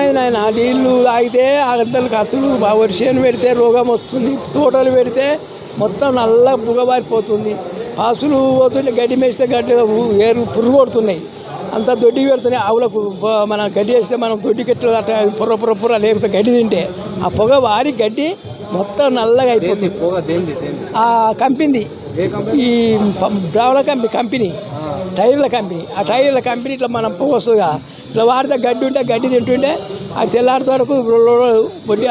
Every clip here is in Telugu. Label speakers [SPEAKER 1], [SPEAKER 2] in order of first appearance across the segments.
[SPEAKER 1] ఆయన నీళ్ళు తాగితే ఆగద్దలు కత్తులు వర్షం పెడితే రోగం వస్తుంది. తోటలు పెడితే మొత్తం నల్ల బుగబారిపోతుంది పాసులు పోతుంటే గడ్డి మేస్తే గడ్డి ఏరు పురుగు కొడుతున్నాయి. అంత దొడ్డి పెడుతున్నాయి ఆవులకు. మన గడ్డి వేస్తే మనం దొడ్డి కట్టు అట్లా పుర్ర పుర్ర పుర్ర లేకపోతే గడ్డి తింటే ఆ పొగ వారి గడ్డి మొత్తం నల్లగా అయిపోతుంది. ఆ కంపెనీ? ఈ బ్రావల కంపెనీ కంపెనీ. టైర్ల కంపెనీ. ఆ టైర్ల కంపెనీ ఇట్లా మనం పొగ వస్తుందిగా. ఇట్లా వాడితే గడ్డి ఉంటే గడ్డి తింటుంటే అది తెల్లారితే వరకు వడ్డీ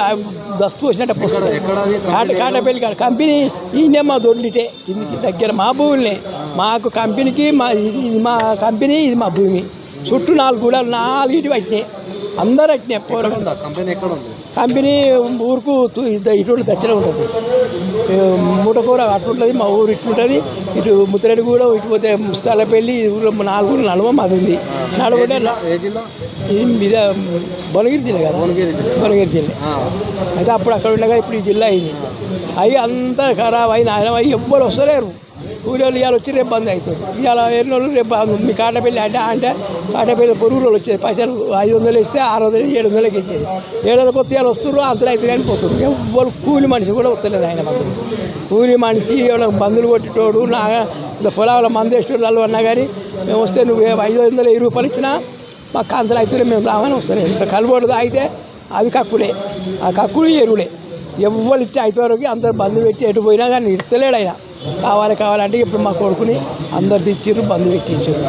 [SPEAKER 1] దస్తు వచ్చినట్టు
[SPEAKER 2] అది?
[SPEAKER 1] కాట కాటపల్లి కాడ. కంపెనీ ఈయనే మా దొడ్లిటే కిందికి దగ్గర మా భూములనే మాకు కంపెనీకి మా ఇది మా కంపెనీ ఇది మా భూమి. చుట్టూ నాలుగు కూడా నాలుగిటి వచ్చినాయి అందరు
[SPEAKER 2] ఎక్కడ
[SPEAKER 1] పూర్వం
[SPEAKER 2] కంపెనీ ఎక్కడ ఉంది?
[SPEAKER 1] కంపెనీ ఊరుకు తు- ఇద్ద- ఇటు దక్షిణ ఉంటుంది. మూటకూర అట్లుంటుంది మా ఊరు ఇట్లుంటుంది ఇటు ముత్తరెడ్డి కూడా ఇటు పోతే ముస్తాలపల్లి ఊళ్ళో నాలుగు నడవ మాది ఉంది. నడవటే ఇది మీద బొనగిరి జిల్లా కదా?
[SPEAKER 2] భువనగిరి జిల్లా.
[SPEAKER 1] అయితే అప్పుడు అక్కడ ఉండగా ఇప్పుడు ఈ జిల్లా అయింది. అవి అంతా ఖరాబ్ అయిన ఆయన అవి ఎవ్వరు వస్తలేరు. కూలీలు ఇవాళ వచ్చి రేపు బంద్ అవుతుంది ఇవాళ ఎన్నోళ్ళు రేపు బంద్. మీ కాటపల్లి అంటే అంటే కాటపల్లి పొరుగులు వచ్చేది పైసలు ఐదు వందలు ఇస్తే ఆరు వందలు ఏడు వందలకి ఇచ్చేది ఏడు వందల కొత్త ఇవాళ వస్తున్నారు అంతలో అయితే కానీ పోతున్నారు ఎవ్వరు కూలి మనిషి కూడా వస్తలేదు ఆయన మాకు కూలి మనిషి ఎవడో మందులు కొట్టేటోడు నా ఇంత పొలాల మందేసేటోళ్ళు అన్నా కానీ మేము వస్తే నువ్వు ఏ- ఐదు వందల ఇరవై రూపాయలు ఇచ్చినా మా కాంతలు అయితే మేము రామని వస్తలేదు ఇంత కలుబోడు తాగితే అది కక్కుడే ఆ కక్కుడు ఎరువులే ఎవ్వరు ఇస్తే అయిపోయారు అందరు బంధు పెట్టి ఎటు పోయినా కానీ ఇస్తలేడు ఆయన. కావాలి కావాలంటే ఇప్పుడు మా కొడుకుని అందరు తిట్టిర్రు బంధు పెట్టించారు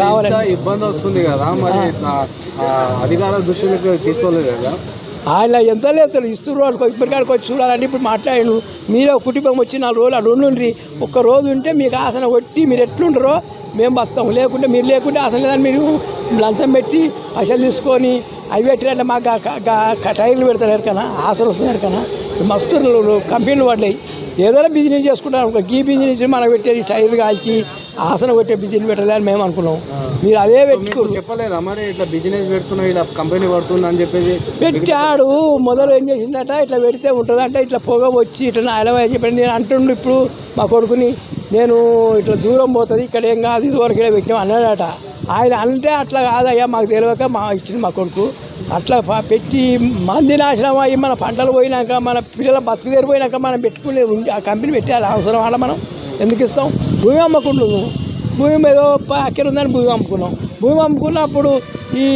[SPEAKER 1] కావాలంటే
[SPEAKER 2] ఇబ్బంది వస్తుంది కదా మరి దృష్టిలోకి తీసుకోలేదు కదా?
[SPEAKER 1] ఆయన ఎంత లేదు ఇస్తున్నారు ఇప్పటికాడికి వచ్చి చూడాలంటే ఇప్పుడు మాట్లాడాను మీరే కుటుంబం వచ్చి నాలుగు రోజులు అక్కడ ఉండుండ్రి. ఒక్క రోజు ఉంటే మీకు ఆసన కొట్టి మీరు ఎట్లుంటారో మేము వస్తాం లేకుంటే మీరు లేకుంటే ఆసన లేదని మీరు లంచం పెట్టి అసలు తీసుకొని అవి పెట్టిరంటే మాకు టైర్లు పెడతారు ఎరకనా ఆసన వస్తుంది ఎరకనా మస్తు కంపెనీలు పడ్డాయి. ఏదైనా బిజినెస్ చేసుకుంటారు ఒక గీ బిజినెస్ మనకు పెట్టేది టైర్లు కాల్చి ఆసన కొట్టే బిజినెస్ పెట్టాలని మేము అనుకున్నాం. మీరు అదే పెట్టుకో
[SPEAKER 2] చెప్పలేదా మరి ఇట్లా బిజినెస్ పెడుతున్నా ఇలా కంపెనీ పడుతుంది అని చెప్పేసి?
[SPEAKER 1] పెట్టాడు. మొదలు ఏం చేసిందట ఇట్లా పెడితే ఉంటుందంటే ఇట్లా పొగ వచ్చి ఇట్లా నాయలమని చెప్పి నేను అంటుండు ఇప్పుడు మా కొడుకుని. నేను ఇట్లా దూరం పోతుంది ఇక్కడ ఏం కాదు ఇది వరకు పెట్టాం అన్నాడట. ఆయన అంటే అట్లా కాదయ్యా మాకు తెలియక మా ఇచ్చింది మా కొడుకు. అట్లా పెట్టి మంది నాశనం అయ్యి మన పంటలు పోయినాక మన పిల్లల బతుకు పోయినాక మనం పెట్టుకునే ఆ కంపెనీ పెట్టాలి. అవసరం వాళ్ళ మనం ఎందుకు ఇస్తాం? భూమి అమ్మకుంటున్నాము భూమి ఏదో అక్కడ ఉందని భూమి అమ్ముకున్నాం. భూమి అమ్ముకున్నప్పుడు ఈ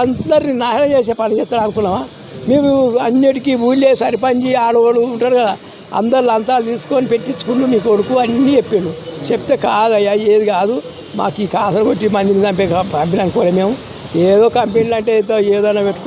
[SPEAKER 1] అందరిని నాశనం చేసే పని చేస్తారు అనుకున్నామా మేము అన్నిటికీ ఊళ్ళే సరిపంచి ఆడవాళ్ళు ఉంటారు కదా అందరు లంచాలు తీసుకొని పెట్టించుకుంటూ నీ కొడుకు అన్నీ చెప్పాడు. చెప్తే కాదయ్యా ఏది కాదు. మాకు ఈ కాసలు కొట్టి మందిని చంపే పంపిణీ కూడా మేము. ఏదో కంపెనీలు అంటే ఏదో ఏదైనా పెట్టుకుంటారు